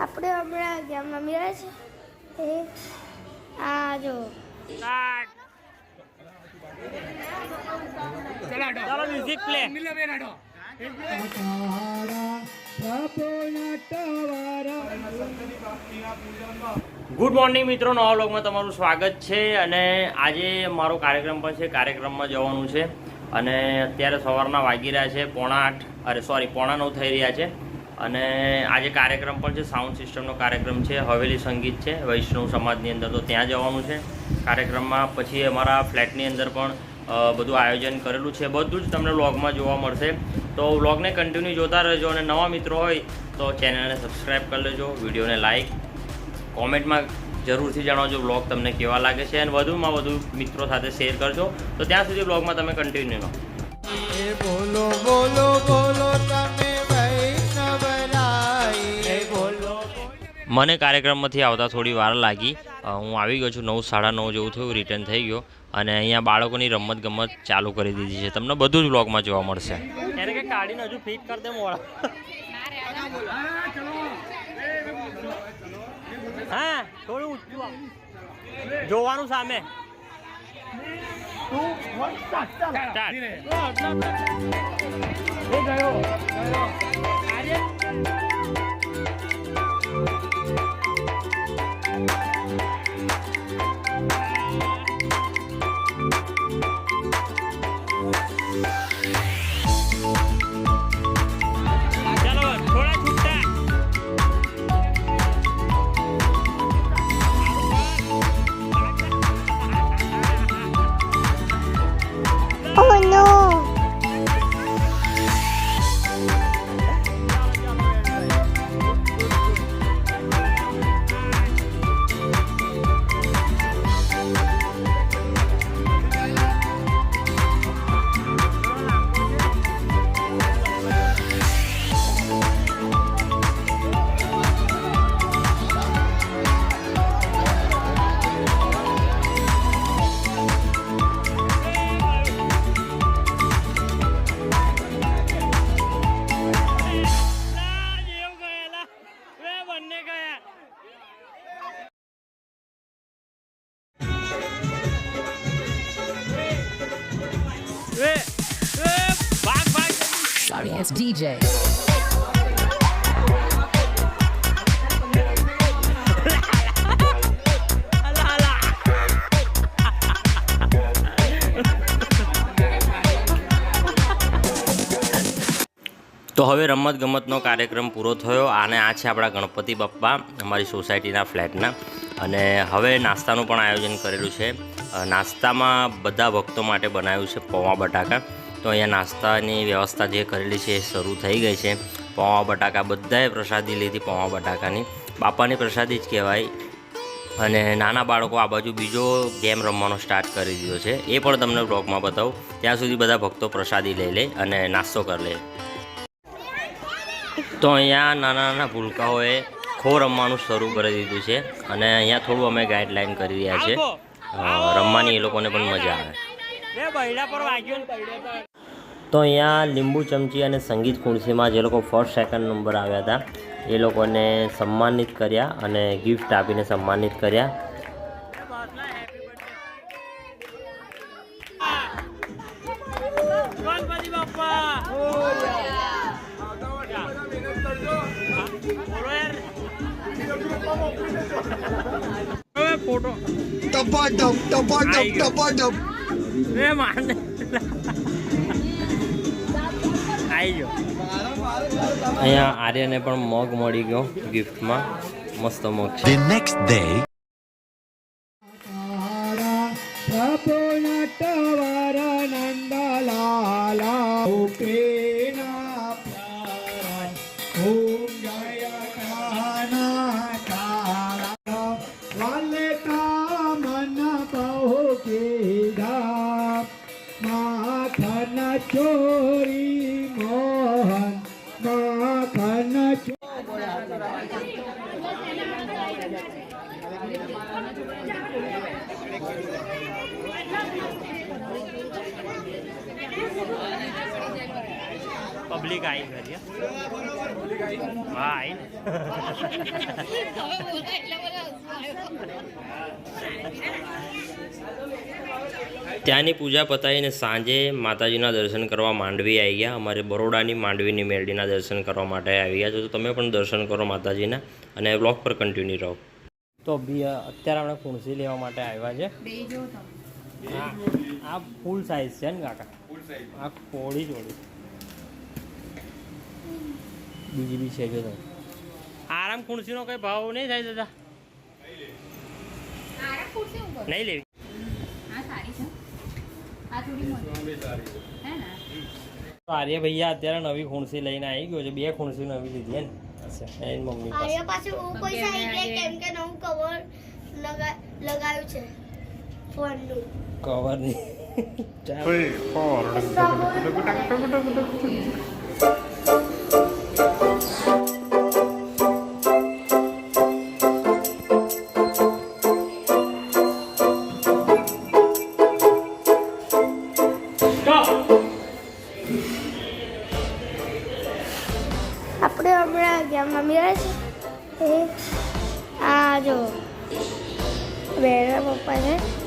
આપણે હમણાં ગેમમાં મેળા છે. આ જો. ગુડ મોર્નિંગ મિત્રો નવા બ્લોગમાં તમારું સ્વાગત છે અને આજે મારો કાર્યક્રમ પણ છે, કાર્યક્રમમાં જવાનું છે. અને અત્યારે સવારના વાગી રહ્યા છે પોણા આઠ. અરે સોરી પોણા નવ થઈ રહ્યા છે. અને આજે કાર્યક્રમ પણ છે સાઉન્ડ સિસ્ટમનો કાર્યક્રમ છે, હવેલી સંગીત છે, વૈષ્ણવ સમાજની અંદર તો ત્યાં જવાનું છે. કાર્યક્રમમાં પછી અમારા ફ્લેટની અંદર પણ બધું આયોજન કરેલું છે. બધું જ તમને વ્લોગમાં જોવા મળશે. તો વ્લોગને કન્ટિન્યુ જોતા રહેજો અને નવા મિત્રો હોય તો ચેનલને સબસ્ક્રાઈબ કરી લેજો, વિડીયોને લાઇક કોમેન્ટમાં જરૂરથી જણાવજો બ્લોગ તમને કેવા લાગે છે. અને વધુમાં વધુ મિત્રો સાથે શેર કરજો. તો ત્યાં સુધી બ્લોગમાં તમે કન્ટિન્યુ રહો. બોલો બોલો બોલો તમે વૈષ્ણવરાય એ બોલો મને કાર્યક્રમમાંથી આવતા થોડી વાર લાગી. હું આવી ગયો છું નવ સાડા નવ જેવું થયું રિટર્ન થઈ ગયો. અને અહીંયા બાળકોની રમત ગમત ચાલુ કરી દીધી છે. તમને બધું જ બ્લોગમાં જોવા મળશે. કાઢીને હજુ ફિટ કરી દે મોડા. હા થોડું ઊંચું જોવાનું સામે. Start. DJ. અલા તો હવે રમત ગમતનો કાર્યક્રમ પૂરો થયો. અને આ છે આપણા ગણપતિ બાપ્પા, અમારી સોસાયટીના ફ્લેટના. અને હવે નાસ્તાનું પણ આયોજન કરેલું છે. નાસ્તામાં બધા ભક્તો માટે બનાવ્યું છે પૌવા બટાકા. તો અહીંયા નાસ્તાની વ્યવસ્થા જે કરેલી છે એ શરૂ થઈ ગઈ છે. પૌવા બટાકા બધાએ પ્રસાદી લીધી પૌવા બટાકાની. બાપાની પ્રસાદી જ કહેવાય. અને નાના બાળકો આ બાજુ બીજો ગેમ રમવાનો સ્ટાર્ટ કરી દીધો છે. એ પણ તમને બ્લોગમાં બતાવું. ત્યાં સુધી બધા ભક્તો પ્રસાદી લઈ લે અને નાસ્તો કરી લે. તો અહીંયા નાના નાના ભૂલકાઓએ ખો રમવાનું શરૂ કરી દીધું છે. અને અહીંયા થોડું અમે ગાઈડલાઈન કરી રહ્યા છે રમવાની એ લોકોને પણ મજા આવે. તો અહીંયા લીંબુ ચમચી અને સંગીત ખુરશીમાં જે લોકો ફર્સ્ટ સેકન્ડ નંબર આવ્યા હતા એ લોકોને સન્માનિત કર્યા અને ગિફ્ટ આપીને સન્માનિત કર્યા. ટપાટપ ટપા ટપ રે માને. આવી ગયો અહીંયા આર્યને પણ મગ મળી ગયો ગિફ્ટમાં. મસ્ત મગ છે. The next day, પબ્લિક આવી હા. આવી ત્યાંની પૂજા પતાવીને સાંજે માતાજીના દર્શન કરવા માંડવી આવી ગયા. અમારે બરોડાની માંડવીની મેરડીના દર્શન કરવા માટે આવી ગયા છો. તો તમે પણ દર્શન કરો માતાજીના અને બ્લોગ પર કન્ટિન્યુ રહો. તો બી અત્યારે આપણે કુણસી લેવા માટે આવ્યા છે. આ આ ફૂલ સાઈઝ છે ને કાકા. આ કોળી જોડી. બીજી બી છે જો આરામ ખુણસીનો કઈ ભાવ નહીં થાય દાદા. આરા ખુરશી ઉપર? નહીં લેવી. આ સારી છે. આ થોડી મોટી. હે ને? આર્ય ભૈયા અત્યારે નવી ખુણસી લઈને આવી ગયો છે. બે ખુણસી નવી લીધી હે ને અચ્છા. એની મમ્મી પાસે. આર્ય પાસે બહુ પૈસા આવી ગયા કેમ કે નવું કવર લગાવ્યું છે. ફોનનું. કવર નહીં ચાલ. હમણાં ગામમાં છે આ જો વેરા પપ્પા છે